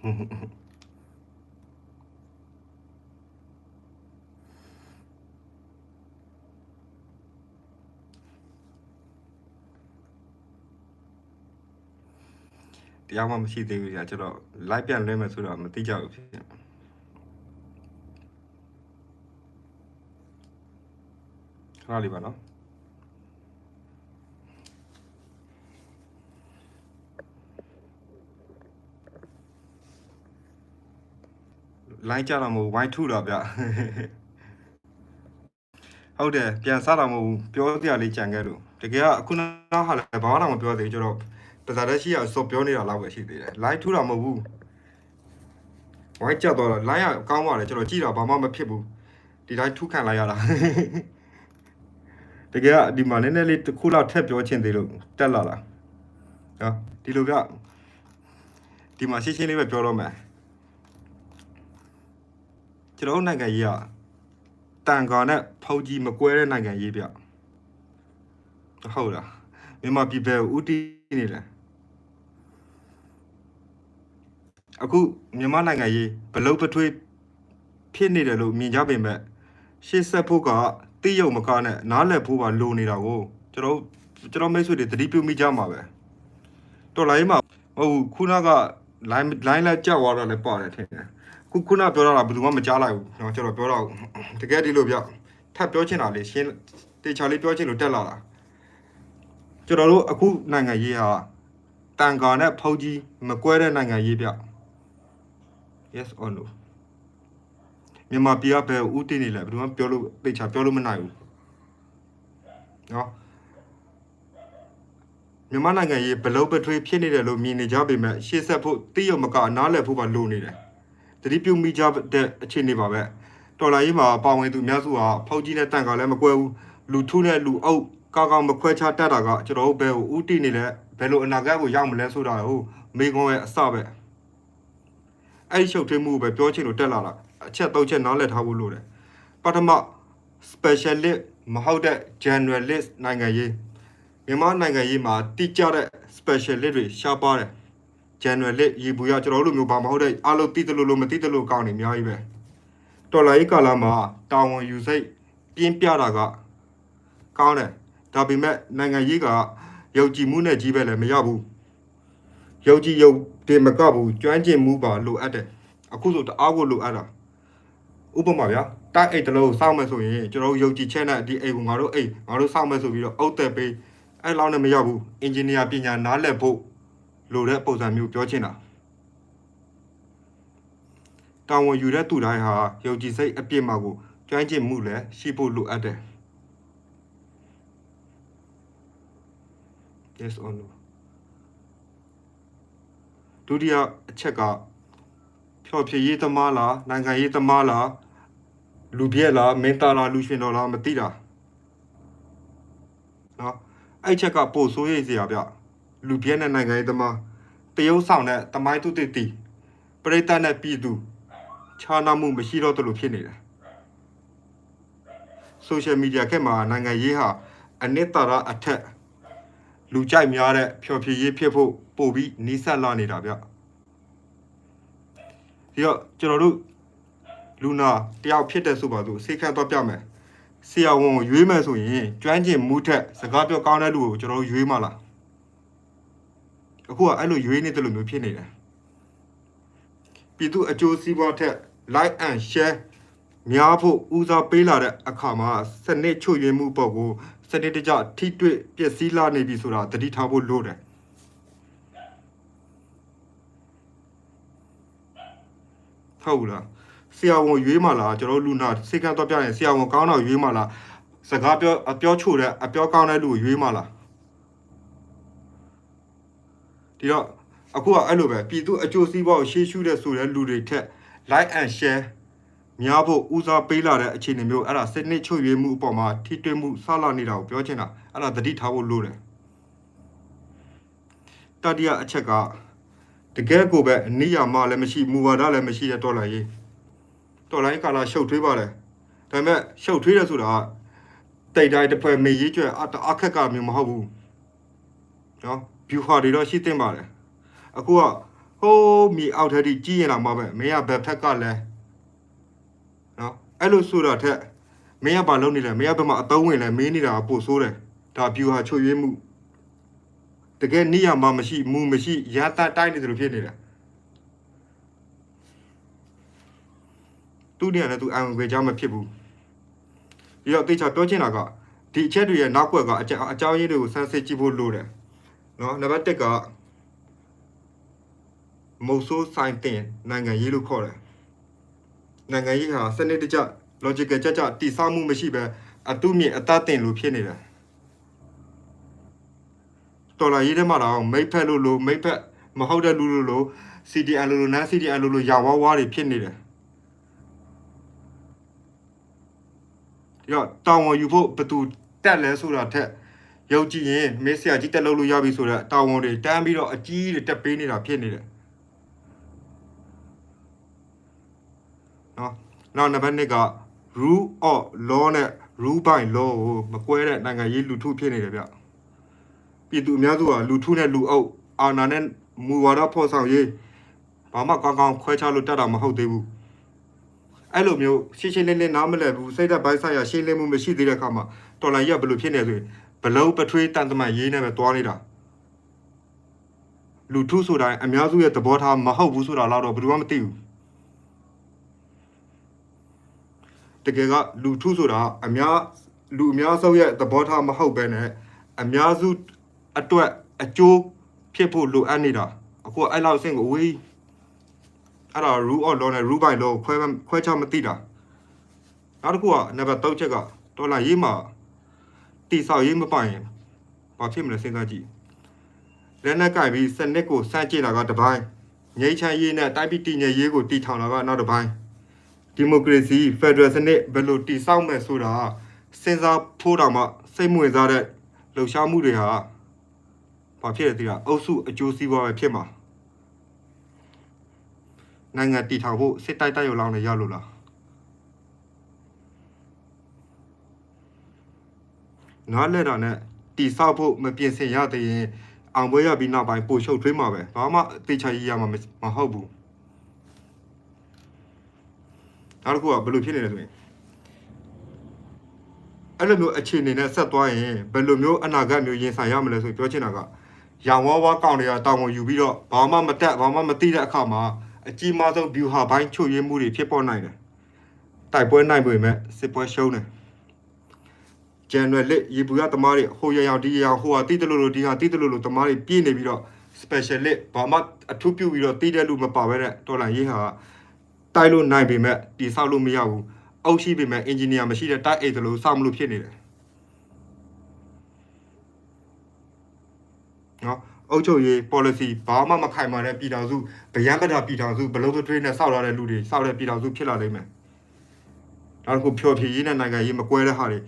တရားမှမရှိသေးဘူးကြာကျွန်တော် live ပြန်လွှဲမယ်ဆိုတော့မသိကြဘူးဖြစ်နေခဏလေးပါနော် လိုင်းကြတော့မဟုတ်ဝိုင်းထုတော့ဗျဟုတ်တယ်ပြန်စားတော့မဟုတ်ပြောစရာလေးကြံခဲ့လို့တကယ်ကအခုနောက်ဟာလည်းဘာမှတော့မပြောသေးဘူးကျွန်တော်တစားတက်ရှိရစော်ပြောနေတာလောက်ပဲရှိသေးတယ် live ထူတာမဟုတ်ဘူးဝိုင်းကြတော့ live ကကောင်းပါလေကျွန်တော်ကြည့်တာဘာမှမဖြစ်ဘူးဒီ live ထူခံလိုက်ရတာတကယ်ကဒီမှာနည်းနည်းလေးတစ်ခုလောက်ထပ်ပြောချင်သေးလို့တက်လာတာနော်ဒီလိုကဒီမှာရှင်းရှင်းလေးပဲပြောတော့မယ် ကျွန်တော်တို့နိုင်ငံကြီးကတန်ကောင်နဲ့ဖောက်ကြီးမကွဲတဲ့နိုင်ငံကြီးဗျဟုတ်လားမြန်မာပြည်ပဲဥတီနေတယ်အခုမြန်မာနိုင်ငံရေးဘလုတ်ပထွေးဖြစ်နေတယ်လို့မြင်ကြပေမဲ့ရှေ့ဆက်ဖို့ကတိရုံမကားနဲ့နားလည်ဖို့ပါလိုနေတာကိုကျွန်တော်ကျွန်တော်မိတ်ဆွေတွေသတိပြုမိကြမှာပဲတော်လိုင်းမှာဟိုခုနက line line လက်ကြောက်သွားတော့လည်းပါတယ်ထင်တယ် ခုခုနပြောတော့တာဘယ်သူမှမကြားလိုက်ဘူးเนาะကျွန်တော်ပြောတော့တကယ်ဒီလိုပြောထပ်ပြောချင်တာလေးရှင်းတေချာလေးပြောချင်လို့တက်လာတာကျွန်တော်တို့အခုနိုင်ငံရေးဟာတန်ကာနဲ့ဖောက်ကြီးမကွဲတဲ့နိုင်ငံရေးပြ yes or no မြန်မာပြည်ကဘယ်ဦးတည်နေလဲဘယ်သူမှပြောလို့သိချာပြောလို့မနိုင်ဘူးเนาะမြန်မာနိုင်ငံရေးဘလုတ်ပထွေးဖြစ်နေတယ်လို့မြင်နေကြပေမဲ့ရှေ့ဆက်ဖို့တိရုံမကနားလည်ဖို့ပါလိုနေတယ် တတိပြုမိကြတဲ့အခြေအနေပါပဲတော်လာရေးမှာပါဝင်သူအများစုဟာဖောက်ကြီးနဲ့တန်ကလည်းမကွဲဘူးလူထုနဲ့လူအုပ်ကောက်ကောက်မခွဲခြားတတ်တာကကျွန်တော်တို့ဘယ်ကိုဦးတည်နေလဲဘယ်လိုအနာဂတ်ကိုရောက်မလဲဆိုတာကိုမိကုံးရဲ့အစပဲအဲ့ဒီရှုပ်ထွေးမှုကိုပဲပြောချင်လို့တက်လာတာအချက်သုံးချက်နားလည်ထားဖို့လိုတယ်ပထမ specialist မဟုတ်တဲ့ generalist နိုင်ငံရေးမြန်မာနိုင်ငံရေးမှာတိကျတဲ့ specialist တွေရှားပါတယ် generalist ရေဘူးရကျွန်တော်တို့လိုမျိုးဘာမဟုတ်တဲ့အလုပ်တိတလို့လို့မတိတလို့ကောင်းနေအများကြီးပဲတော်လာရေးကာလမှာတာဝန်ယူစိတ်ပြင်းပြတာကကောင်းတယ်ဒါပေမဲ့နိုင်ငံရေးကယုံကြည်မှုနဲ့ကြီးပဲလည်းမရဘူးယုံကြည်ယုံတင်မကဘူးကျွမ်းကျင်မှုပါလိုအပ်တယ်အခုဆိုတအားကိုလိုအပ်တာဥပမာဗျာတိုက်အိတ်တစ်လုံးစောင့်မယ်ဆိုရင်ကျွန်တော်တို့ယုံကြည်ချက်နဲ့ဒီအိတ်ကိုငါတို့အိတ်ငါတို့စောင့်မယ်ဆိုပြီးတော့အုတ်သက်ပေးအဲ့လောက်နဲ့မရဘူးအင်ဂျင်နီယာပညာနားလည်ဖို့ လိုတဲ့ပုံစံမျိုးပြောချင်တာတာဝန်ယူတဲ့သူတိုင်းဟာယုံကြည်စိတ်အပြည့်မှာကိုကျွမ်းကျင်မှုလည်းရှိဖို့လိုအပ်တယ် yes or no ဒုတိယအချက်ကဖြော်ဖြည့်ရေးသမားလားနိုင်ငံရေးသမားလားလူပြက်လားမင်းသားလားလူရှင်တော်လားမသိတာနော်အဲ့ချက်ကပို့ဆိုးရိပ်စရာဗျ လူပြက်နဲ့နိုင်ငံရေးသမားတရုတ်ဆောင်တဲ့တမိုင်းသူတည်တည်ပရိသတ်နဲ့ပြည်သူခြားနားမှုမရှိတော့တယ်လို့ဖြစ်နေတယ်ဆိုရှယ်မီဒီယာခက်မှာနိုင်ငံရေးဟာအနစ်သာရအထက်လူကြိုက်များတဲ့ဖြော်ဖြေရေးဖြစ်ဖို့ပို့ပြီးနီးစပ်လာနေတာဗျဒီတော့ကျွန်တော်တို့လူနာတယောက်ဖြစ်တဲ့ဆိုပါစို့စိတ်ခန့်တော့ပြမယ်ဆရာဝန်ကိုရွေးမယ်ဆိုရင်ကျွမ်းကျင်မှုထက်စကားပြောကောင်းတဲ့လူကိုကျွန်တော်တို့ရွေးမှလား အခုကအဲ့လိုရွေးနေတယ်လို့မျိုးဖြစ်နေတယ်ပြည်သူအကျိုးစီးပွားထက် like and share များဖို့ဦးစားပေးလာတဲ့အခါမှာစနစ်ချွတ်ယွင်းမှုပေါ့ကိုစနစ်တကျထိတွေ့ပျက်စီးလာနေပြီဆိုတာသတိထားဖို့လိုတယ်ဟုတ်ဘူးလားဆရာဝန်ရွေးမှလားကျွန်တော်တို့လူနာစိတ်ကန်းတော့ပြရင်ဆရာဝန်ကောင်းတော့ရွေးမှလားစကားပြောအပြောချိုတဲ့အပြောကောင်းတဲ့လူကိုရွေးမှလား ဒီတော့အခုကအဲ့လိုပဲပြည်သူအကျိုးစီးပွားကိုရှေ့ရှုတဲ့ဆိုတဲ့လူတွေထက် like and share များဖို့ဦးစားပေးလာတဲ့အခြေအနေမျိုးအဲ့ဒါစနစ်ချုပ်ရွေးမှုအပေါ်မှာထိတွေ့မှုဆလာနေတာကိုပြောချင်တာအဲ့ဒါသတိထားဖို့လိုတယ်တတိယအချက်ကတကယ်ကိုပဲအနိယာမလည်းမရှိမူဝါဒလည်းမရှိတဲ့တော်လိုင်းရေးတော်လိုင်းကာလာရှုပ်ထွေးပါလေဒါပေမဲ့ရှုပ်ထွေးတယ်ဆိုတာကတိတ်တိုင်းတစ်ဖွဲ့မေရေးကျွဲအတအခက်ကမျိုးမဟုတ်ဘူးနော် view ဟာတွေတော့ရှိသင့်ပါတယ်အခုကဟိုးမြေအောက်ထက်ထိကြီးရင်လာမှာပဲမင်းကဘယ်ဖက်ကလဲနော်အဲ့လိုဆိုတာထက်မင်းကဘာလုပ်နေလဲမင်းကဘယ်မှာအသုံးဝင်လဲမင်းနေတာကပို့ဆိုးတယ်ဒါပြူဟာချွေရွေးမှုတကယ်နိယာမမရှိမူမရှိရတာတိုင်းနေတယ်လို့ဖြစ်နေတာသူနေရလည်းသူအံခွေကြမဖြစ်ဘူးပြီးတော့တေချာပြောချင်တာကဒီအချက်တွေရဲ့နောက်ွက်က အကြောင်းအကြောင်းရင်းတွေကိုစမ်းစစ်ကြည့်ဖို့လိုတယ် နော်နံပါတ်1ကမုတ်ဆိုးဆိုင်တင်နိုင်ငံရေးလို့ခေါ်တယ်နိုင်ငံရေးဟာစနစ်တကျ logical ကြကြတည်ဆောက်မှုမရှိပဲအတုမြင့်အတတ်တင်လို့ဖြစ်နေတယ်တော်လာရေးထဲမှာတော့မိတ်ဖက်လို့လို့မိတ်ဖက်မဟုတ်တဲ့လူလို့လို့ CDN လို့လို့ non CDN လို့လို့ရာဝါဝါတွေဖြစ်နေတယ်ဒီတော့တောင်းဝန်ယူဖို့ဘယ်သူတက်လဲဆိုတာထက် ယုံကြည်ရင်မေးဆရာကြီးတက်လို့လို့ရပြီဆိုတော့တောင်းဝန်တွေတန်းပြီးတော့အကြီးတွေတက်ပေးနေတာဖြစ်နေတယ်နော်နောက်နံပါတ်2က rule of law နဲ့ rule by law ကိုမကွဲတဲ့နိုင်ငံရေးလူထုဖြစ်နေတယ်ဗျပြည်သူအများစုကလူထုနဲ့လူအုပ်အာဏာနဲ့မူဝါဒဖော်ဆောင်ရေးဘာမှကောင်းကောင်းခွဲခြားလို့တတ်တာမဟုတ်သေးဘူးအဲ့လိုမျိုးရှင်းရှင်းလင်းလင်းနားမလည်ဘူးစိတ်သက်ပိုင်းဆိုင်ရာရှင်းလင်းမှုမရှိသေးတဲ့အခါမှာတော်လိုင်းရဘယ်လိုဖြစ်နေဆိုရင် ဘလုံးပထွေးတန်တမန်ရေးနေပဲတွားနေတာလူထုဆိုတိုင်းအများစုရဲ့သဘောထားမဟုတ်ဘူးဆိုတာတော့ဘယ်သူမှမသိဘူးတကယ်ကလူထုဆိုတာအများလူအများဆုံးရဲ့သဘောထားမဟုတ်ပဲနဲ့အများစုအတွက်အကျိုးဖြစ်ဖို့လိုအပ်နေတာအခုအဲ့လောက်အဆင့်ကိုဝေးအဲ့ဒါ rule of law နဲ့ rule by law ခွဲမခွဲခြားမသိတာနောက်တစ်ခုကနံပါတ်3ချက်ကဒေါ်လာရေးမှာ တိဆောက်ရေးမပိုင်ရင်ဘာဖြစ်မလဲစဉ်းစားကြည့်လက်နက်ကင်ပြီးစနစ်ကိုစန့်ကျင်တာကတစ်ပိုင်းငြိမ်းချမ်းရေးနဲ့တိုင်းပြည်တည်ငြိမ်ရေးကိုတည်ထောင်တာကနောက်တစ်ပိုင်းဒီမိုကရေစီဖက်ဒရယ်စနစ်ဘယ်လိုတည်ဆောက်မယ်ဆိုတာစဉ်းစားဖို့တောင်မှစိတ်မဝင်စားတဲ့လှုပ်ရှားမှုတွေဟာဘာဖြစ်လဲသိလားအုပ်စုအကျိုးစီးပွားပဲဖြစ်မှာနိုင်ငံတည်ထောင်ဖို့စစ်တိုက်တိုက်ရုံလောင်းနေရလို့လား နားလဲတာနဲ့တည်ဆောက်ဖို့မပြင်ဆင်ရသေးရင်အောင်ပွဲရပြီးနောက်ပိုင်းပို့ရှုပ်ထွေးမှာပဲဘာမှအသေးချာရေးရမှာမဟုတ်ဘူးနောက်တစ်ခုကဘယ်လိုဖြစ်နေလဲဆိုရင်အဲ့လိုမျိုးအခြေအနေနဲ့ဆက်သွားရင်ဘယ်လိုမျိုးအနာဂတ်မျိုးရင်ဆိုင်ရမလဲဆိုပြောချင်တာကရောင်ဝါးဝါကောင်တွေကတောင်းဝန်ယူပြီးတော့ဘာမှမတက်ဘာမှမသိတဲ့အခါမှာအကြီးမားဆုံး view ဟာဘိုင်းချုပ်ရင်းမှုတွေဖြစ်ပေါ်နိုင်တယ်တိုက်ပွဲနိုင်ပေမဲ့စစ်ပွဲရှုံးတယ် ကျန်ရွယ်လက်ရေပူရသမားတွေဟိုရရောင်ဒီရရောင်ဟိုဟာတိတလို့လို့ဒီဟာတိတလို့လို့သမားတွေပြည့်နေပြီးတော့ special လက်ဘာမှအထူးပြုပြီးတော့တိတဲ့လူမပါဘဲတဲ့တော်လိုင်းရေးဟာတိုက်လို့နိုင်ပေမဲ့တိဆောက်လို့မရဘူးအုပ်ရှိပေမဲ့အင်ဂျင်နီယာမရှိတဲ့တိုက်အိတ်တလို့စောက်မလို့ဖြစ်နေတယ်နော်အုပ်ချုပ်ရေး policy ဘာမှမခိုင်မာတဲ့ပြည်ထောင်စုဗျံပဒပြည်ထောင်စုဘလုံးထွေးနဲ့စောက်လာတဲ့လူတွေစောက်တဲ့ပြည်ထောင်စုဖြစ်လာလိမ့်မယ်နောက်တစ်ခုဖြော်ဖြေရေးနဲ့နိုင်ငံရေးမကွဲတဲ့ဟာတွေ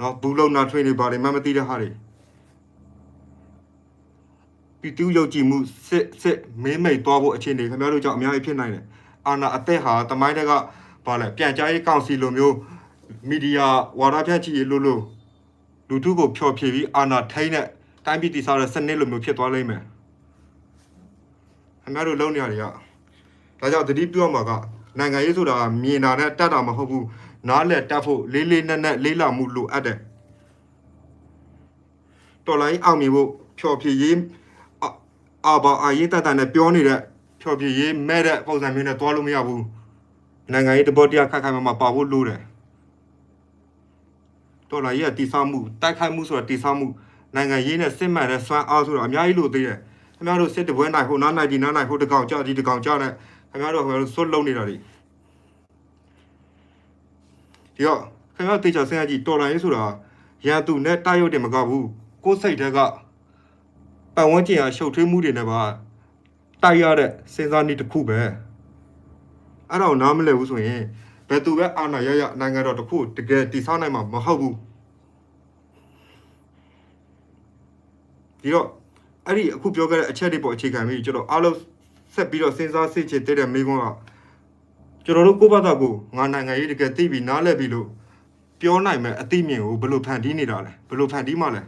နော်ဘူးလုံးနာထွေးနေပါလိမ့်မှမသိတဲ့ဟာတွေပြည်သူယုံကြည်မှုစစ်စစ်မင်းမိတ်သွားဖို့အခြေအနေခင်ဗျားတို့ကြောင့်အများကြီးဖြစ်နိုင်တယ်အာနာအသက်ဟာတမိုင်းတက်ကဘာလဲပြန်ကြားရေးကောင်စီလိုမျိုးမီဒီယာဝါဒဖြန့်ချီရေးလို့လို့လူထုကိုဖျော်ဖြေပြီးအာနာထိန်းတဲ့တိုင်းပြည်တည်ဆောက်တဲ့စနစ်လိုမျိုးဖြစ်သွားလိမ့်မယ်ခင်ဗျားတို့လုံနေရတယ်ကဒါကြောင့်တတိပြောမှာကနိုင်ငံရေးဆိုတာမြင်တာနဲ့တတ်တာမဟုတ်ဘူး နားလက်တတ်ဖို့လေးလေးနက်နက်လေးလာမှုလိုအပ်တယ်တော်လိုင်းအောင်မြင်ဖို့ဖျော်ဖြေရေးအာအာဘာအာရေးတတ်တာနဲ့ပြောနေတဲ့ဖြော်ပြရေးမဲ့တဲ့ပုံစံမျိုးနဲ့တွားလို့မရဘူးနိုင်ငံရေးတဘောတရားခက်ခိုင်မှာပါဖို့လိုတယ်တော်လာရေးကတိဆောက်မှုတိုက်ခိုက်မှုဆိုတာတိဆောက်မှုနိုင်ငံရေးနဲ့စစ်မှန်တဲ့စွမ်းအားဆိုတာအများကြီးလိုသေးတယ်ခင်ဗျားတို့စစ်တပွဲနိုင်ဟိုနားနိုင်ဒီနားနိုင်ဟိုတကောင်ကြဒီတကောင်ကြနဲ့ခင်ဗျားတို့ခင်ဗျားတို့စွတ်လုံးနေတာတွေ ဒီတော့ခင်ဗျားတေချာစဉ်းစားကြည့်တော်လာရေးဆိုတာရန်သူနဲ့တိုက်ရုပ်တယ်မကဘူးကိုယ်စိတ်တက်ကပတ်ဝန်းကျင်အရှုပ်ထွေးမှုတွေနဲ့ပါတိုက်ရတဲ့စဉ်းစားနည်းတစ်ခုပဲအဲ့ဒါကိုနားမလည်ဘူးဆိုရင်ဘယ်သူပဲအာဏာရရနိုင်ငံတော်တစ်ခုတကယ်တည်ဆောက်နိုင်မှာမဟုတ်ဘူးဒီတော့အဲ့ဒီအခုပြောခဲ့တဲ့အချက်တွေပေါ်အခြေခံပြီးကျွန်တော်အားလုံးဆက်ပြီးတော့စဉ်းစားစိတ်ချတဲ့မိကွန်းက ကျွန်တော်တို့ကိုယ့်ဘာသာကိုငါနိုင်ငံရေးတကယ်သိပြီးနားလည်ပြီးလို့ပြောနိုင်မဲ့အသိမြင်ကိုဘယ်လိုဖန်တီးနေတာလဲဘယ်လိုဖန်တီးမှလဲ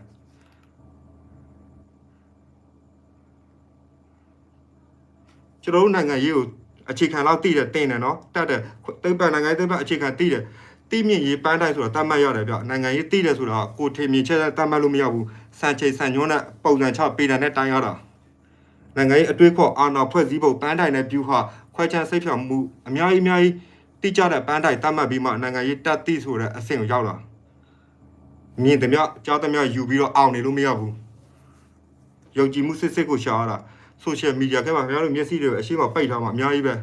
ကျွန်တော်တို့နိုင်ငံရေးကိုအခြေခံလောက်တည်တယ်တင်တယ်နော်တတ်တယ်သိပ္ပံနိုင်ငံရေးသိပ္ပံအခြေခံတည်တယ်တိမြင့်ရေးပန်းတိုင်းဆိုတာတတ်မှတ်ရတယ်ဗျနိုင်ငံရေးတည်တယ်ဆိုတာကိုထင်မြင်ချက်တတ်မှတ်လို့မရဘူးစံချိန်စံညွှန်းနဲ့ပုံစံချပေးတယ်နဲ့တိုင်းရတာနိုင်ငံရေးအတွေးခေါ်အာဏာဖွဲ့စည်းပုံပန်းတိုင်းနဲ့ဗျူဟာ ခွဲခြမ်းစိတ်ဖြောင်မှုအများကြီးအများကြီးတိကျတဲ့ပန်းတိုင်းတတ်မှတ်ပြီးမှနိုင်ငံရေးတတ်သိဆိုတဲ့အဆင့်ကိုရောက်လာမြင်သမျှကြားသမျှယူပြီးတော့အောင်နေလို့မရဘူးယုံကြည်မှုစစ်စစ်ကိုရှာရတာ social media ကမှခင်ဗျားတို့မျက်စိတွေအရှိမပိတ်ထားမှာအများကြီးပဲ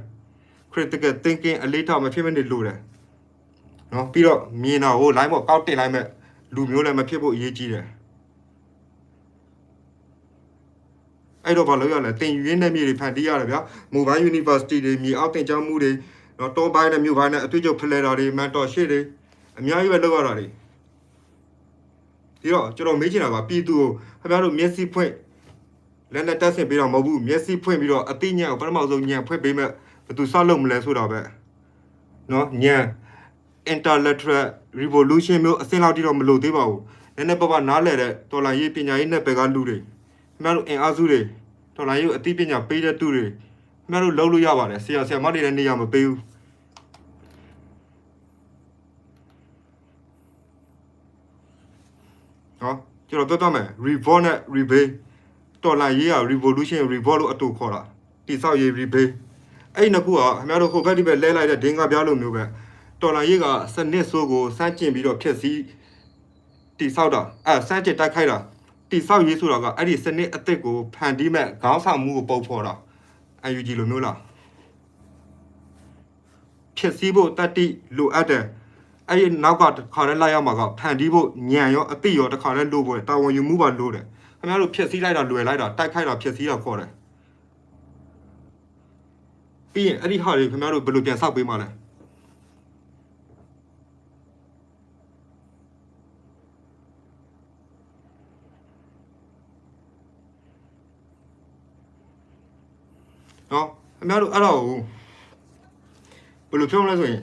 critical thinking အလေးထားမဖြစ်မနေလို့တယ်နော်ပြီးတော့မြင်တာကို line ပေါ်ကောက်တင်လိုက်မဲ့လူမျိုးလည်းမဖြစ်ဖို့အရေးကြီးတယ် အဲ့တော့ဘာလို့ရလဲတင်ယူရင်းနဲ့မြေတွေဖန်တီးရတယ်ဗျာ mobile university တွေမြေအောက်တင်ကြားမှုတွေနော်တောပိုင်းနဲ့မြို့ပိုင်းနဲ့အတွေ့အကြုံဖလှယ်တာတွေ mentorship တွေအများကြီးပဲလုပ်ရတာတွေဒီတော့ကျွန်တော်မေးချင်တာပါပြည်သူကိုခင်ဗျားတို့မျက်စိဖွင့်လက်နဲ့တက်ဆင်ပေးတော့မဟုတ်ဘူးမျက်စိဖွင့်ပြီးတော့အသိဉာဏ်ကိုပထမဆုံးဉာဏ်ဖွင့်ပေးမဲ့ဘယ်သူဆောက်လုပ်မလဲဆိုတာပဲနော်ဉာဏ် intellectual revolution မျိုးအစင်းလောက်တိတော့မလို့သေးပါဘူးနည်းနည်းပါးပါးနားလည်တဲ့တော်လိုင်းရေးပညာရေးနဲ့ဘယ်ကလူတွေ ခင်ဗျားတို့အင်အားစုတွေတော်လိုင်းရေးကိုအသိပညာပေးတဲ့သူတွေခင်ဗျားတို့လုပ်လို့ရပါတယ်ဆရာဆရာမတွေလည်းနေရာမပေးဘူးနော်ကျွန်တော်ပြောတော့မယ် revolt နဲ့ rebel တော်လိုင်းရေးက revolution revolt လို့အတူခေါ်တာတိဆောက်ရေး rebel အဲ့ဒီနှစ်ခုကခင်ဗျားတို့ဟိုဘက်ဒီဘက်လဲလိုက်တဲ့ဒင်္ဂါပြားလိုမျိုးပဲတော်လိုင်းရေးကစနစ်ဆိုးကိုစမ်းကျင်ပြီးတော့ဖျက်ဆီးတိဆောက်တာအဲစမ်းကျင်တိုက်ခိုက်တာ တိဆောက်ရေးဆိုတာကအဲ့ဒီစနစ်အစ်စ်ကိုဖန်တီးမဲ့ခေါင်းဆောင်မှုကိုပုံဖော်တာ UNG လိုမျိုးလားဖြစ်စည်းဖို့တတ္တိလိုအပ်တယ်အဲ့ဒီနောက်ကတစ်ခါတည်းလိုက်ရမှာကဖန်တီးဖို့ညံရောအသိရောတစ်ခါတည်းလိုဖို့တာဝန်ယူမှုပါလိုတယ်ခင်ဗျားတို့ဖြစ်စည်းလိုက်တာလွယ်လိုက်တာတိုက်ခိုက်တာဖြစ်စည်းတာခေါ်တယ်ပြီးရင်အဲ့ဒီဟာတွေခင်ဗျားတို့ဘယ်လိုပြန်ဆောက်ပေးမှလဲ နော်ခင်ဗျားတို့အဲ့တော့ဘယ်လိုပြောမလဲဆိုရင်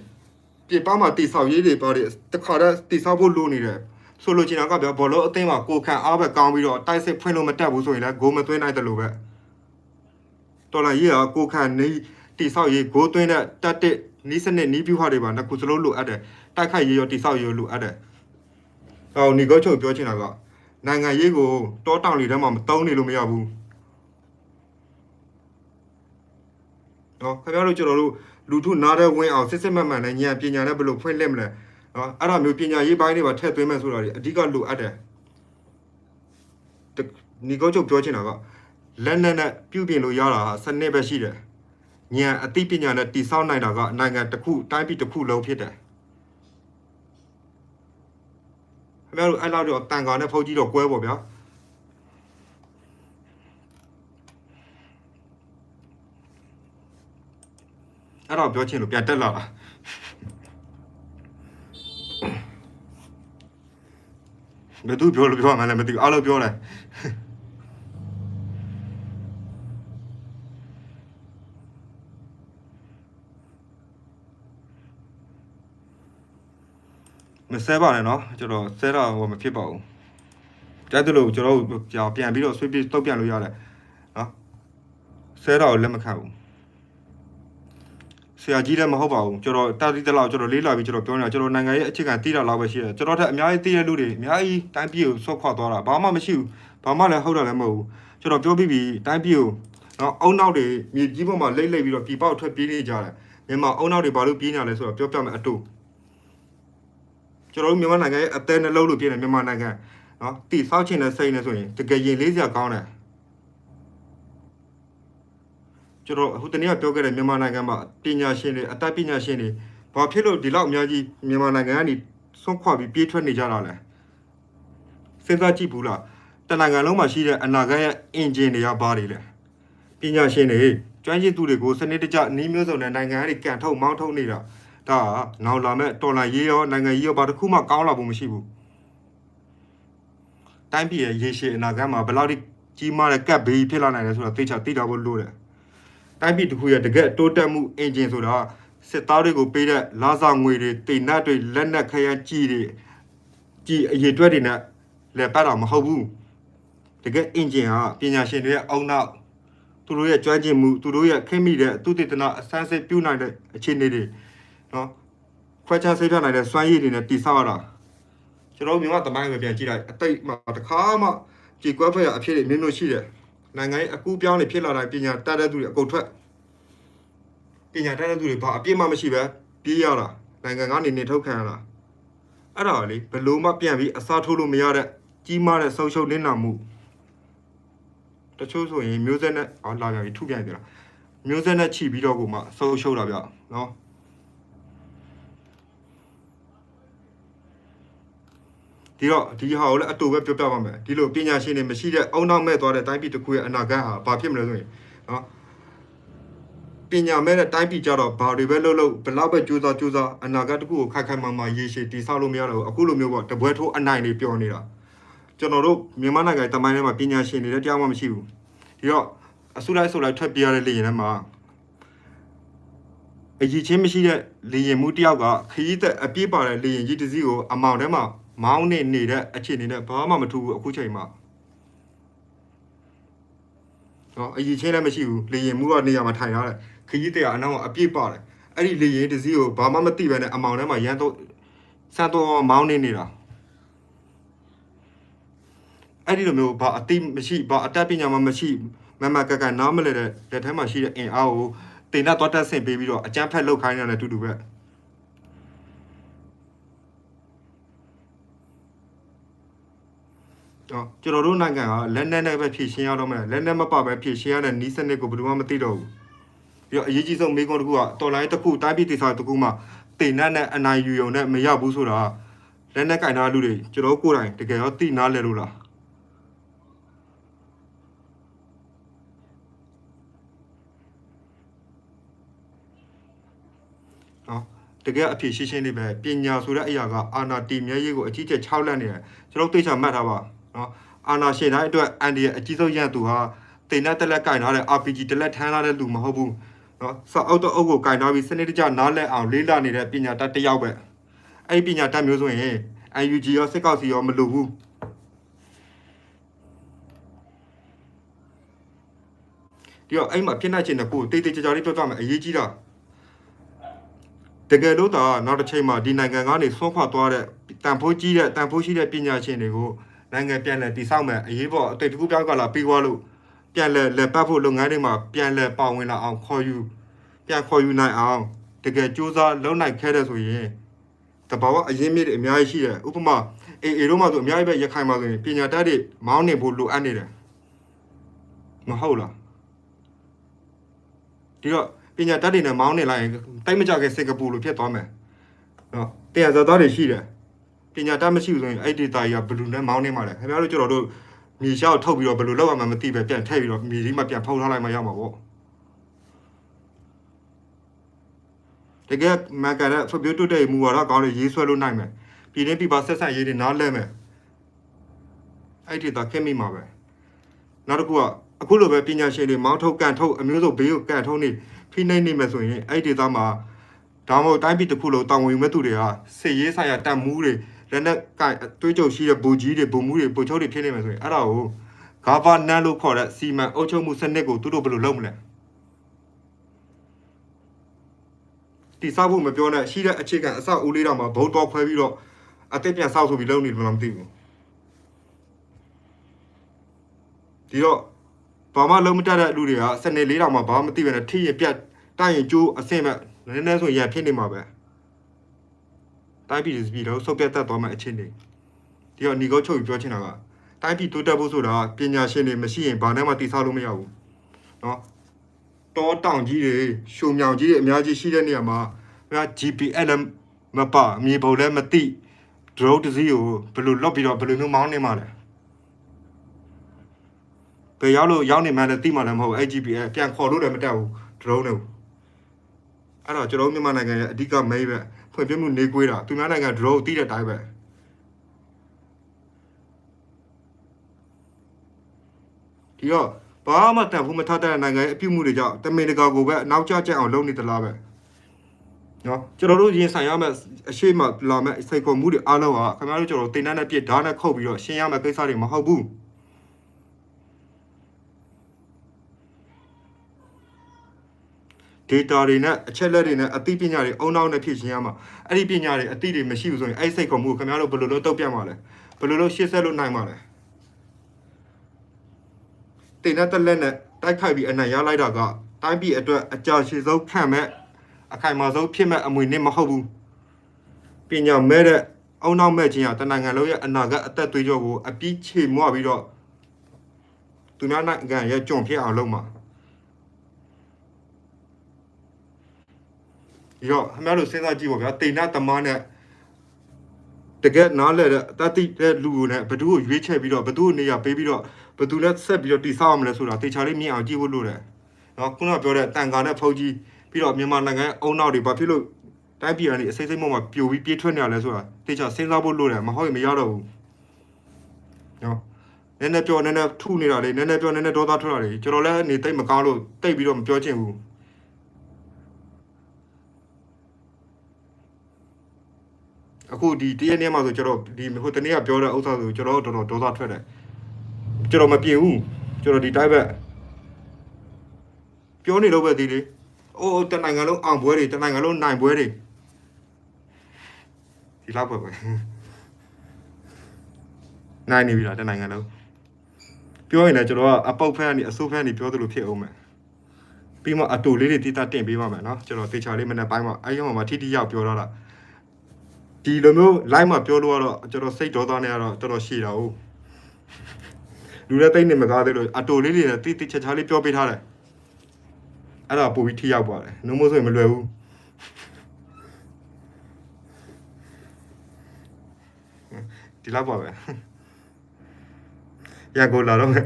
ပြေပါမှာတိဆောက်ရေးတွေပါတယ်တခါတည်းတိဆောက်ဖို့လိုနေတယ်ဆိုလိုချင်တာကဗျာဘောလုံးအသင်းမှာကိုခံအားပဲကောင်းပြီးတော့တိုက်စစ်ဖွင့်လို့မတက်ဘူးဆိုရင်လည်းဂိုးမသွင်းနိုင်တယ်လို့ပဲတော်လာရေးကကိုခံနေတိဆောက်ရေးဂိုးသွင်းတဲ့တက်တဲ့နီးစနစ်နီးပြူဟာတွေပါနှစ်ခုစလုံးလိုအပ်တယ်တိုက်ခိုက်ရေးရောတိဆောက်ရေးရောလိုအပ်တယ်ဟောနီကောချုပ်ပြောချင်တာကနိုင်ငံရေးကိုတောတောင်တွေထဲမှာမတုံးနေလို့မရဘူး နော်ခင်ဗျားတို့ကျွန်တော်တို့လူထုနားတဲ့ဝင်းအောင်စစ်စစ်မှန်မှန်နဲ့ဉာဏ်ပညာနဲ့ဘယ်လိုဖွင့်လှစ်မလဲနော်အဲ့ဒါမျိုးပညာရေးပိုင်းတွေပါထည့်သွင်းမဲ့ဆိုတာတွေအဓိကလိုအပ်တယ်တနီကောချုပ်ပြောချင်တာကလက်နက်နဲ့ပြုပြင်လို့ရတာဟာစနစ်ပဲရှိတယ်ဉာဏ်အသိပညာနဲ့တည်ဆောက်နိုင်တာကနိုင်ငံတစ်ခုတိုင်းပြည်တစ်ခုလုံးဖြစ်တယ်ခင်ဗျားတို့အဲ့လောက်တော့တန်ခါနဲ့ဖုတ်ကြီးတော့ကွဲပေါ့ဗျာ အဲ့တော့ပြောချင်လို့ပြန်တက်လာတာဘယ်သူပြောလို့ပြောမှလည်းမသိဘူးအားလုံးပြောတယ်မဆဲပါနဲ့နော်ကျွန်တော်ဆဲတာဟိုမဖြစ်ပါဘူးတိုက်တယ်လို့ကျွန်တော်တို့ပြန်ပြီးတော့ဆွေးပြီးတုတ်ပြန်လို့ရတယ်နော်ဆဲတာကိုလက်မခံဘူးဆ ရာကြီးလည်းမဟုတ်ပါဘူးကျွန်တော်တာတီတလောက်ကျွန်တော်လေးလာပြီးကျွန်တော်ပြောနေတာကျွန်တော်နိုင်ငံရဲ့အခြေခံသိတာလောက်ပဲရှိတယ်ကျွန်တော်ထက်အများကြီးသိတဲ့လူတွေအများကြီးတိုင်းပြည်ကိုဆွတ်ခွာသွားတာဘာမှမရှိဘူးဘာမှလည်းဟုတ်တာလည်းမဟုတ်ဘူးကျွန်တော်ပြောပြီးပြီတိုင်းပြည်ကိုနော်အုံနောက်တွေမြေကြီးပေါ်မှာလိမ့်လိမ့်ပြီးတော့ပြပေါက်ထွက်ပြေးနေကြတယ်မြန်မာအုံနောက်တွေဘာလို့ပြေးနေရလဲဆိုတော့ပြောပြမယ်အတူကျွန်တော်တို့မြန်မာနိုင်ငံရဲ့အသေးနှလုံးလို့ပြေးနေမြန်မာနိုင်ငံနော်တီဆောက်ချင်တဲ့စိတ်နဲ့ဆိုရင်တကယ်ရင်လေးစရာကောင်းတယ် ကျွန်တော်ဟိုတနေ့ကပြောခဲ့တဲ့မြန်မာနိုင်ငံမှာပညာရှင်တွေအတတ်ပညာရှင်တွေဘာဖြစ်လို့ဒီလောက်အများကြီးမြန်မာနိုင်ငံကနေဆွန့်ခွာပြီးပြေးထွက်နေကြတာလဲစဉ်းစားကြည့်ဘူးလားတနိုင်ငံလုံးမှာရှိတဲ့အနာဂတ်ရဲ့အင်ဂျင်တွေကဘာတွေလဲပညာရှင်တွေကျွမ်းကျင်သူတွေကိုစနစ်တကျနှီးမျိုးစုံနဲ့နိုင်ငံတွေကန်ထုတ်မောင်းထုတ်နေတာဒါကနောက်လာမဲ့တော်လန်ရေးရောနိုင်ငံရေးရောဘာတစ်ခုမှကောင်းလာဖို့မရှိဘူးတိုင်းပြည်ရဲ့ရေရှည်အနာဂတ်မှာဘယ်လောက်ထိကြီးမားတဲ့ကပ်ဘေးဖြစ်လာနိုင်လဲဆိုတာသိချာသိတာဖို့လိုတယ် တိုင်းပြည်တစ်ခုရဲ့တကယ်တိုးတက်မှုအင်ဂျင်ဆိုတာစစ်သားတွေကိုပေးတဲ့လာစာငွေတွေတိမ်နတ်တွေလက်နက်ခရမ်းကြီးတွေကြီးအရေးတွက်တွေနဲ့လည်းပတ်တာမဟုတ်ဘူးတကယ်အင်ဂျင်ကပညာရှင်တွေရဲ့အုံနောက်သူတို့ရဲ့ကျွမ်းကျင်မှုသူတို့ရဲ့ခင်မိတဲ့သူတည်တနာအစမ်းစစ်ပြုနိုင်တဲ့အခြေအနေတွေနော်ခွဲခြားစိတ်ဖြတ်နိုင်တဲ့စွမ်းရည်တွေနဲ့တည်ဆောက်ရတာကျွန်တော်တို့မြန်မာတမိုင်းပဲပြန်ကြည့်လိုက်အတိတ်မှာတစ်ခါမှကြည်ကွက်ဖက်ရအဖြစ်တွေမျိုးမျိုးရှိတယ် နိုင်ငံရေးအကူပြောင်းနေဖြစ်လာတိုင်းပညာတတ်တဲ့သူတွေအကုန်ထွက်ပညာတတ်တဲ့သူတွေဘာအပြစ်မှမရှိပဲပြေးရတာနိုင်ငံကနေနေထုတ်ခံရတာအဲ့ဒါလေဘယ်လို့မှပြန်ပြီးအစားထိုးလို့မရတဲ့ကြီးမားတဲ့ဆုံးရှုံးနစ်နာမှုတချို့ဆိုရင်မျိုးဆက်နဲ့အော်လာပြန်ပြီထုပြန်ပြီလားမျိုးဆက်နဲ့ခြိပြီးတော့ကိုမှဆုံးရှုံးတာဗျနော် ဒီတော့ဒီဟာကိုလည်းအတူပဲပြောပြပါမယ်ဒီလိုပညာရှင်တွေမရှိတဲ့အုံနောက်မဲ့သွားတဲ့တိုင်းပြည်တစ်ခုရဲ့အနာဂတ်ဟာဘာဖြစ်မလဲဆိုရင်နော်ပညာမဲ့တဲ့တိုင်းပြည်ကြတော့ဘာတွေပဲလုပ်လို့ဘယ်လောက်ပဲကြိုးစားကြိုးစားအနာဂတ်တစ်ခုကိုခိုင်ခိုင်မာမာရေရှည်တည်ဆောက်လို့မရတော့ဘူးအခုလိုမျိုးပေါ့တပွဲထိုးအနိုင်တွေပျော်နေတာကျွန်တော်တို့မြန်မာနိုင်ငံတမိုင်းထဲမှာပညာရှင်တွေလည်းတရားမှမရှိဘူးဒီတော့အစုလိုက်ဆုလိုက်ထွက်ပြေးရတဲ့လေရင်ထဲမှာအကြီးချင်းမရှိတဲ့လေရင်မှုတစ်ယောက်ကခရီးသက်အပြည့်ပါတဲ့လေရင်ကြီးတစ်စီးကိုအမောင်ထဲမှာ မောင်းနေနေတဲ့အခြေအနေနဲ့ဘာမှမထူးဘူးအခုချိန်မှာတော့အကြီးချင်းလည်းမရှိဘူးလေရင်မှုကနေရာမှာထိုင်ထားတယ်ခရီးသက်ကအနောက်ကအပြည့်ပါတယ်အဲ့ဒီလေရင်တစ်စီးကိုဘာမှမသိဘဲနဲ့အမောင်ထဲမှာရန်တော့စမ်းတော့မောင်းနေနေတာအဲ့ဒီလိုမျိုးဘာအတိမရှိဘာအတတ်ပညာမှမရှိမမကကနားမလဲတဲ့လက်ထဲမှာရှိတဲ့အင်အားကိုတင်နဲ့သွားတက်ဆင့်ပေးပြီးတော့အကြမ်းဖက်လုပ်ခိုင်းရတယ်အတူတူပဲ တော့ကျွန်တော်တို့နိုင်ငံကလက်နက်နဲ့ပဲဖြည့်ရှင်းရတော့မယ်လက်နက်မပါပဲဖြည့်ရှင်းရတဲ့နီးစနစ်ကိုဘယ်သူမှမသိတော့ဘူးပြီးတော့အရေးကြီးဆုံးမိကွန်းတစ်ခုကတော်လိုင်းတစ်ခုတိုင်းပြည်ဒေသတစ်ခုမှာတင်နဲ့နဲ့အနိုင်ယူုံနဲ့မရဘူးဆိုတာလက်နက်ကင်ထားလူတွေကျွန်တော်ကိုယ်တိုင်တကယ်ရောသိနာလဲလို့လားနော်တကယ်အဖြစ်ရှင်းရှင်းလေးပဲပညာဆိုတဲ့အရာကအာနာတီမြဲရေးကိုအကြီးကျယ်ခြောက်လန့်နေတယ်ကျွန်တော်သိချာမှတ်ထားပါ နော်အာနာရှင်တိုင်းအတွက်အန်ဒီရဲ့အကြီးဆုံးရန်သူဟာတင်တဲ့တက်လက်ကင်ထားတဲ့ RPG တက်လက်ထမ်းလာတဲ့လူမဟုတ်ဘူးနော်စောက်အုပ်တော့အုပ်ကိုကင်ထားပြီးစနစ်တကျနားလည်အောင်လေးလာနေတဲ့ပညာတတ်တစ်ယောက်ပဲအဲ့ဒီပညာတတ်မျိုးဆိုရင် UNG ရောစစ်ကောက်စီရောမလိုဘူးဒီတော့အဲ့မှာဖြစ်နေခြင်းတဲ့ကိုတိတ်တိတ်ကြကြလေးပြောပြမယ်အရေးကြီးတာတကယ်လို့သာနောက်တစ်ချိန်မှာဒီနိုင်ငံကနေဆွန့်ခွာသွားတဲ့တန်ဖိုးကြီးတဲ့တန်ဖိုးရှိတဲ့ပညာရှင်တွေကို နိုင်ငံပြန်လည်တည်ဆောက်မယ်အရေးပေါ်အတိတ်တစ်ခုပြောက်ကလာပြီးသွားလို့ပြန်လည်လက်ပတ်ဖို့လုပ်ငန်းတွေမှာပြန်လည်ပါဝင်လာအောင်ခေါ်ယူပြန်ခေါ်ယူနိုင်အောင်တကယ်စူးစမ်းလုပ်နိုင်ခဲ့တဲ့ဆိုရင်တဘာဝအရင်းမြစ်တွေအများကြီးရှိတယ်ဥပမာအေအေတို့မှဆိုအများကြီးပဲရခိုင်မှာဆိုရင်ပညာတတ်တွေမောင်းနေဖို့လိုအပ်နေတယ်မဟုတ်လားဒီတော့ပညာတတ်တွေနဲ့မောင်းနေလိုက်ရင်တိုက်မကြခဲ့စင်ကာပူလိုဖြစ်သွားမယ်နော်တရားဇာသားတွေရှိတယ် ပညာတတ်မရှိဘူးဆိုရင်အဲ့ဒီတာကြီးကဘယ်လူနဲ့မောင်းနေမှာလဲခင်ဗျားတို့ကျွန်တော်တို့မြေရှောက်ထုတ်ပြီးတော့ဘယ်လိုလုပ်ရမှန်းမသိပဲပြန်ထည့်ပြီးတော့မြေကြီးမှာပြန်ဖုံးထားလိုက်မှရမှာပေါ့တကယ်မန်ကန်တဲ့ဖပြိုးတွတ်တဲ့မူဝါဒကောင်းတွေရေးဆွဲလို့နိုင်မယ်ပြည်တွင်းပြည်ပဆက်ဆံရေးတွေနားလဲမယ်အဲ့ဒီတာခင်မိမှာပဲနောက်တစ်ခုကအခုလိုပဲပညာရှင်တွေမောင်းထုတ်ကန်ထုတ်အမျိုးစုံဘေးကိုကန်ထုတ်နေဖိနှိပ်နေမယ်ဆိုရင်အဲ့ဒီဒေသမှာဒါမှမဟုတ်တိုင်းပြည်တစ်ခုလုံးတာဝန်ယူမဲ့သူတွေကစစ်ရေးဆိုင်ရာတန်မူးတွေ လက်နက်ကင်အတွေးကြုံရှိတဲ့ဘူကြီးတွေဘူမူးတွေပူချုပ်တွေဖြစ်နေမယ်ဆိုရင်အဲ့ဒါကို governance လို့ခေါ်တဲ့စီမံအုပ်ချုပ်မှုစနစ်ကိုသူတို့ဘယ်လိုလုပ်မလဲတိစားဖို့မပြောနဲ့ရှိတဲ့အခြေခံအဆောက်အဦလေးတော့မှာဘုံတော်ခွဲပြီးတော့အသက်ပြန်ဆောက်ဆိုပြီးလုပ်နေတယ်မလားမသိဘူးဒီတော့ဘာမှလုံးမတတ်တဲ့လူတွေကစနေလေးတောင်မှဘာမှမသိပဲနဲ့ထိရပြတ်တိုက်ရင်ကျိုးအဆင့်မဲ့နည်းနည်းဆိုရန်ဖြစ်နေမှာပဲ တိုင်းပြည်စပီတော့ဆုတ်ပြတ်တတ်သွားမှအချင်းနေဒီတော့ညီကောချုပ်ပြီးပြောချင်တာကတိုင်းပြည်တိုးတက်ဖို့ဆိုတာပညာရှင်တွေမရှိရင်ဘာနဲ့မှတည်ဆောက်လို့မရဘူးเนาะတောတောင်ကြီးတွေရှုံမြောင်ကြီးတွေအများကြီးရှိတဲ့နေရာမှာငါ GPS လည်းမပါမြေပုံလည်းမသိ drone တစ်စီးကိုဘယ်လိုလော့ပြီးတော့ဘယ်လိုမျိုးမောင်းနေမှာလဲ ဘယ်ရောက်လို့ရောက်နေမှန်းလည်းသိမှလည်းမဟုတ်ဘူး IGPS ပြန်ခေါ်လို့လည်းမတက်ဘူး drone နဲ့အဲ့တော့ကျွန်တော်တို့မြန်မာနိုင်ငံရဲ့အဓိက main ပဲ ဖွံ့ဖြိုးမှုနေကွေးတာသူများနိုင်ငံ drone တီးတဲ့အတိုင်းပဲဒီတော့ဘာမှတန်ဖို့မထတဲ့နိုင်ငံရဲ့အပြုတ်မှုတွေကြောင့်တမင်တကာကိုပဲအနောက်ကျကျအောင်လုပ်နေသလားပဲနော်ကျွန်တော်တို့ရင်ဆိုင်ရမယ့်အရှိမလာမယ့်စိတ်ခေါ်မှုတွေအားလုံးကခင်ဗျားတို့ကျွန်တော်တင်တန်းနဲ့ပြစ်ဓာတ်နဲ့ခုတ်ပြီးတော့ရှင်းရမယ့်ကိစ္စတွေမဟုတ်ဘူး data တွေနဲ့အချက်လက်တွေနဲ့အသိပညာတွေအုံနောက်နဲ့ဖြည့်ရှင်းရမှာအဲ့ဒီပညာတွေအသိတွေမရှိဘူးဆိုရင်အဲ့ဒီစိတ်ခေါ်မှုကိုခင်ဗျားတို့ဘယ်လိုလုပ်တုတ်ပြတ်မှာလဲဘယ်လိုလုပ်ရှေ့ဆက်လို့နိုင်မှာလဲတင်တဲ့တက်လက်နဲ့တိုက်ခိုက်ပြီးအနိုင်ရလိုက်တာကတိုင်းပြည်အတွက်အကြာရှည်ဆုံးခံမဲ့အခိုင်အမာဆုံးဖြစ်မဲ့အမွေနဲ့မဟုတ်ဘူးပညာမဲ့တဲ့အုံနောက်မဲ့ခြင်းကတနိုင်ငံလုံးရဲ့အနာဂတ်အသက်သွေးကြောကိုအပြည့်ချေမွပြီးတော့သူများနိုင်ငံရဲ့ကြုံဖြစ်အောင်လုပ်မှာ ပြီးတော့ခင်ဗျားတို့စဉ်းစားကြည့်ပါဗျာတိန်နာတမားနဲ့တကယ်နားလဲတဲ့အတတိတဲ့လူကိုနဲ့ဘသူကိုရွေးချယ်ပြီးတော့ဘသူကိုနေရာပေးပြီးတော့ဘသူနဲ့ဆက်ပြီးတော့တိဆောက်ရမလဲဆိုတာတေချာလေးမြင်အောင်ကြည့်ဖို့လိုတယ်နော်ခုနကပြောတဲ့တန်ကာနဲ့ဖုန်ကြီးပြီးတော့မြန်မာနိုင်ငံအုံနောက်တွေဘာဖြစ်လို့တိုင်းပြည်ကနေအစိမ့်စိမ့်မောမှာပြိုပြီးပြေးထွက်နေရလဲဆိုတာတေချာစဉ်းစားဖို့လိုတယ်မဟုတ်ရင်မရတော့ဘူးနော်နည်းနည်းပြောနည်းနည်းထုနေတာလေနည်းနည်းပြောနည်းနည်းဒေါသထွက်တာလေကျွန်တော်လည်းနေတိတ်မကောင်းလို့တိတ်ပြီးတော့မပြောချင်ဘူး အခုဒီတရက်နေ့မှဆိုကျွန်တော်ဒီဟိုတနေ့ကပြောတဲ့ဥစ္စာဆိုကျွန်တော်တော်တော်ဒေါသထွက်တယ်ကျွန်တော်မပြေဘူးကျွန်တော်ဒီတိုင်းဘက်ပြောနေလို့ပဲဒီလေအိုးတနိုင်ငံလုံးအောင်ပွဲတွေတနိုင်ငံလုံးနိုင်ပွဲတွေဒီလောက်ပဲပဲနိုင်နေပြီလားတနိုင်ငံလုံးပြောရင်လည်းကျွန်တော်ကအပုတ်ဖက်ကနေအစိုးဖက်ကနေပြောသလိုဖြစ်အောင်မယ်ပြီးမှအတူလေးတွေတိတာတင်ပေးပါမယ်နော်ကျွန်တော်တေချာလေးမနေ့ပိုင်းမှာအဲ့ဒီမှာထိထိရောက်ပြောတော့တာ ဒီလိုမျိုး live မှာပြောလို့ကတော့ကျွန်တော်စိတ်ဒေါသနဲ့ကတော့တော်တော်ရှိတာဟုတ်လူလည်းတိတ်နေမကားသေးလို့အတူလေးတွေနဲ့တိတိချာချာလေးပြောပေးထားတယ်အဲ့ဒါပို့ပြီးထိရောက်ပါတယ်နှုံးမို့ဆိုရင်မလွယ်ဘူးဒီလောက်ပါပဲရကိုလာတော့မယ်